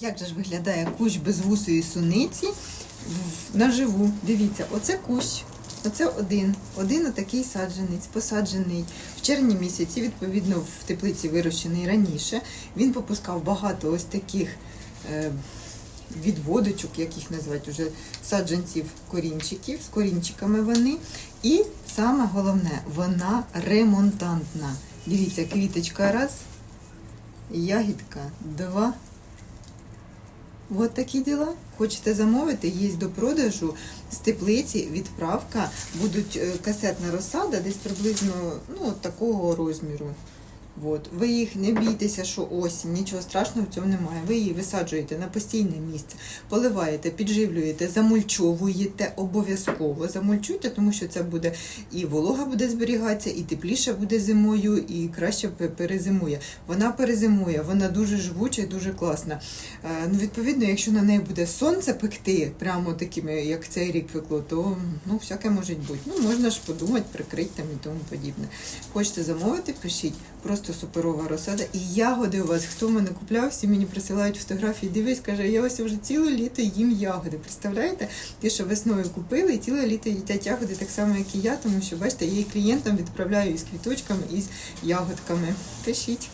Як же ж виглядає кущ безвусої суниці наживу? Дивіться, оце кущ, оце один. Один отакий саджанець, посаджений в червні місяці, відповідно, в теплиці вирощений раніше. Він попускав багато ось таких е, відводочок, як їх назвати уже саджанців корінчиків, з корінчиками вони. І саме головне, вона ремонтантна. Дивіться, квіточка раз, ягідка два. От такі діла. Хочете замовити, є до продажу з теплиці, відправка. Будуть е, касетна розсада, десь приблизно ну, такого розміру. От. Ви їх не бійтеся, що осінь, нічого страшного в цьому немає. Ви її висаджуєте на постійне місце, поливаєте, підживлюєте, замульчовуєте обов'язково. Замульчуйте, тому що це буде і волога буде зберігатися, і тепліше буде зимою, і краще перезимує. Вона перезимує, вона дуже живуча і дуже класна. Е, Ну, відповідно, якщо на неї буде сонце пекти, прямо такими, як цей рік пекло, то ну, всяке може бути. Ну, можна ж подумати, прикрити там і тому подібне. Хочете замовити, пишіть. Суперова розсада. І ягоди у вас, хто мене купляв, всі мені присилають фотографії. Дивись, каже, я ось вже ціле літо їм ягоди. Представляєте? Ті, що весною купили, і ціле літо їдять ягоди, так само, як і я, тому що бачите, я і клієнтам відправляю із квіточками, і з ягодками. Пишіть.